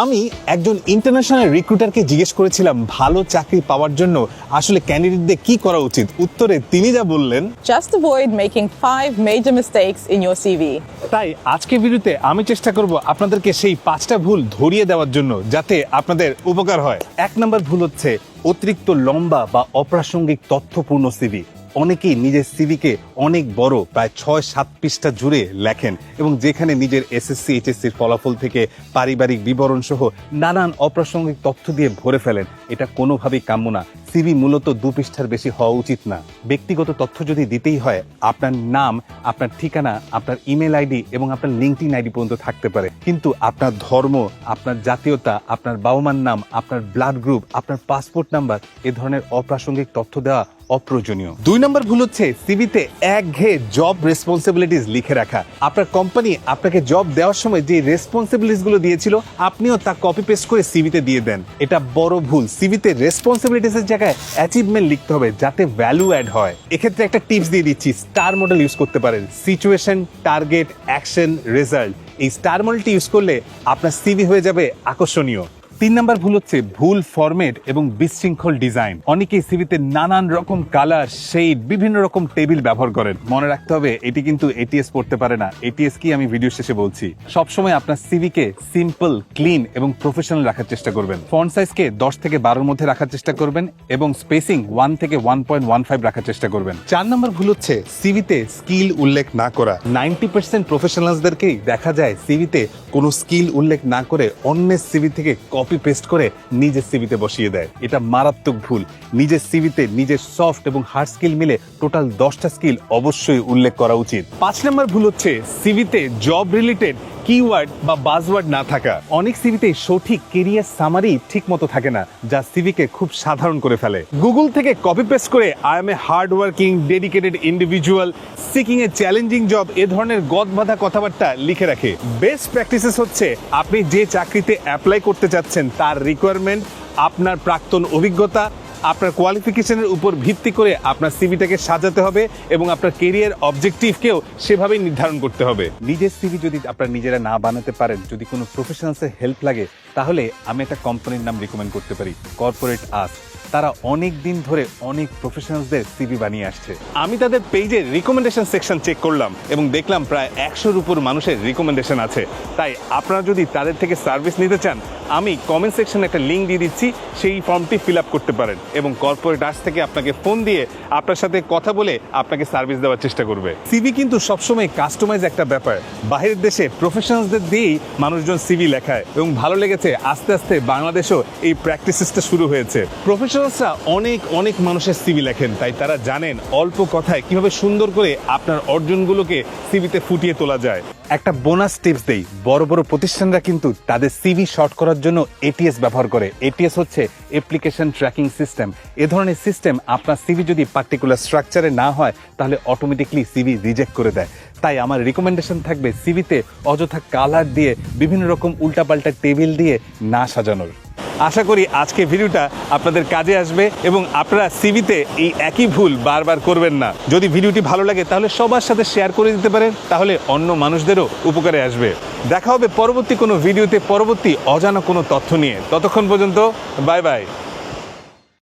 আমি একজন ইন্টারন্যাশনাল রিক্রুটারকে জিজ্ঞেস করেছিলাম ভালো চাকরি পাওয়ার জন্য আসলে ক্যান্ডিডেটদের কি করা উচিত? উত্তরে তিনি যা বললেন Just avoid making five major mistakes in your CV তাই আজকে ভিডিওতে আমি চেষ্টা করব আপনাদেরকে সেই পাঁচটা ভুল ধরিয়ে দেওয়ার জন্য যাতে আপনাদের উপকার হয়। এক নম্বর ভুল হচ্ছে অতিরিক্ত লম্বা বা অপ্রাসঙ্গিক তথ্যপূর্ণ সিভি অনেকেই নিজের সিভিকে অনেক বড়, প্রায় ছয় সাত পৃষ্ঠা জুড়ে লেখেন এবং যেখানে নিজের এসএসসি এইচএসসির ফলাফল থেকে পারিবারিক বিবরণ সহ নানান অপ্রাসঙ্গিক তথ্য দিয়ে ভরে ফেলেন। এটা কোনোভাবেই কাম্য না। সিভি মূলত দু পৃষ্ঠার বেশি হওয়া উচিত না। ব্যক্তিগত তথ্য যদি দিতেই হয়, আপনার নাম, আপনার ঠিকানা, আপনার ইমেল আইডি এবং আপনার লিঙ্কডিন আইডি পর্যন্ত থাকতে পারে। কিন্তু আপনার ধর্ম, আপনার জাতীয়তা, আপনার বাবা মার নাম, আপনার ব্লাড গ্রুপ, আপনার পাসপোর্ট নাম্বার, এ ধরনের অপ্রাসঙ্গিক তথ্য দেওয়া অপ্রয়োজনীয়। দুই নম্বর ভুল হচ্ছে সিভিতে একঘেয়ে জব রেসপন্সিবিলিটিস লিখে রাখা। আপনার কোম্পানি আপনাকে জব দেওয়ার সময় যে রেসপন্সিবিলিটিসগুলো দিয়েছিল, আপনিও তা কপি পেস্ট করে সিভিতে দিয়ে দেন। এটা বড় ভুল। সিভিতে রেসপন্সিবিলিটিস এর জায়গায় অ্যাচিভমেন্ট লিখতে হবে যাতে ভ্যালু অ্যাড হয়। এক্ষেত্রে একটা টিপস দিয়ে দিচ্ছি স্টার মডেল ইউজ করতে পারেন। সিচুয়েশন টার্গেট অ্যাকশন রেজাল্ট এই স্টার মডেলটি ইউজ করলে আপনার সিভি হয়ে যাবে আকর্ষণীয়। তিন নাম্বার ভুল হচ্ছে ভুল ফরম্যাট এবং বিশৃঙ্খল ডিজাইন অনেকেই সিভিতে নানান রকম কালার শেড বিভিন্ন রকম টেবিল ব্যবহার করেন। মনে রাখতে হবে, এটি কিন্তু এটিএস পড়তে পারে না। এটিএস কি আমি ভিডিও শেষে বলছি। সবসময় আপনার সিভিকে সিম্পল ক্লিন এবং প্রফেশনাল রাখার চেষ্টা করবেন। ফন্ট সাইজকে দশ থেকে বারোর মধ্যে রাখার চেষ্টা করবেন এবং স্পেসিং ওয়ান থেকে ওয়ান পয়েন্ট ওয়ান ফাইভ রাখার চেষ্টা করবেন। চার নম্বর ভুল হচ্ছে সিভিতে স্কিল উল্লেখ না করা। নাইনটি পার্সেন্ট প্রফেশনালসদেরকেই দেখা যায় সিভিতে কোনো স্কিল উল্লেখ না করে অন্যের সিভি থেকে কপি পেস্ট করে নিজের সিভিতে বসিয়ে দেয়। এটা মারাত্মক ভুল। নিজের সিভিতে নিজের সফট এবং হার্ড স্কিল মিলে টোটাল দশটা স্কিল অবশ্যই উল্লেখ করা উচিত। পাঁচ নম্বর ভুল হচ্ছে সিভিতে জব রিলেটেড কিওয়ার্ড বা বাজওয়ার্ড না থাকা, অনেক সিভিতে সঠিক কেরিয়ার সামারি ঠিক মতো থাকে না, যা সিভিকে খুব সাধারণ করে ফেলে। গুগল থেকে কপি পেস্ট করে I am a hard working dedicated individual seeking a challenging job এ ধরনের গদ বাঁধা কথাবার্তা লিখে রাখে। বেস্ট প্র্যাকটিসেস হচ্ছে, আপনি যে চাকরিতে অ্যাপ্লাই করতে চাচ্ছেন, তার রিকোয়ারমেন্ট আপনার প্রাক্তন অভিজ্ঞতা আপনার কোয়ালিফিকেশনের উপর ভিত্তি করে আপনার সিভিটাকে সাজাতে হবে এবং আপনার কেরিয়ার অবজেক্টিভকেও সেভাবেই নির্ধারণ করতে হবে। নিজের সিভি যদি আপনার নিজেরা না বানাতে পারেন, যদি কোনো প্রফেশনালসের হেল্প লাগে, তাহলে আমি একটা কোম্পানির নাম রিকমেন্ড করতে পারি কর্পোরেট আস তারা অনেক দিন ধরে অনেক প্রফেশনালসদের সিভি বানিয়ে আসছে। আমি তাদের পেজের রিকমেন্ডেশন সেকশন চেক করলাম এবং দেখলাম প্রায় একশোর উপর মানুষের রিকমেন্ডেশন আছে। তাই আপনারা যদি তাদের থেকে সার্ভিস নিতে চান, আমি কমেন্ট সেকশনে একটা লিঙ্ক দিয়ে দিচ্ছি, সেই ফর্মটি ফিল আপ করতে পারেন এবং কর্পোরেট আর্টস থেকে আপনাকে ফোন দিয়ে আপনার সাথে কথা বলে আপনাকে সার্ভিস দেওয়ার চেষ্টা করবে। সিভি কিন্তু সবসময় কাস্টমাইজ একটা ব্যাপার। বাইরের দেশে প্রফেশনালসদের দিয়েই মানুষজন সিভি লেখায় এবং ভালো লেগেছে, আস্তে আস্তে বাংলাদেশেও এই প্র্যাকটিসেসটা শুরু হয়েছে। প্রফেশনালসরা অনেক অনেক মানুষের সিভি লেখেন, তাই তারা জানেন অল্প কথায় কীভাবে সুন্দর করে আপনার অর্জনগুলোকে সিভিতে ফুটিয়ে তোলা যায়। একটা বোনাস টিপস দেই, বড় বড় প্রতিষ্ঠানরা কিন্তু তাদের সিভি শর্ট করার জন্য এটিএস ব্যবহার করে। এটিএস হচ্ছে অ্যাপ্লিকেশন ট্র্যাকিং সিস্টেম এ ধরনের সিস্টেম আপনার সিভি যদি পার্টিকুলার স্ট্রাকচারে না হয়, তাহলে অটোমেটিকলি সিভি রিজেক্ট করে দেয়। তাই আমার রিকমেন্ডেশন থাকবে সিভিতে অযথা কালার দিয়ে, বিভিন্ন রকম উল্টাপাল্টা টেবিল দিয়ে না সাজানোর। আশা করি আজকে ভিডিওটা আপনাদের কাজে আসবে এবং আপনারা সিভিতে এই একই ভুল বারবার করবেন না। যদি ভিডিওটি ভালো লাগে তাহলে সবার সাথে শেয়ার করে দিতে পারেন, তাহলে অন্য মানুষদেরও উপকারে আসবে। দেখা হবে পরবর্তী কোনো ভিডিওতে পরবর্তী অজানা কোনো তথ্য নিয়ে। ততক্ষণ পর্যন্ত বাই বাই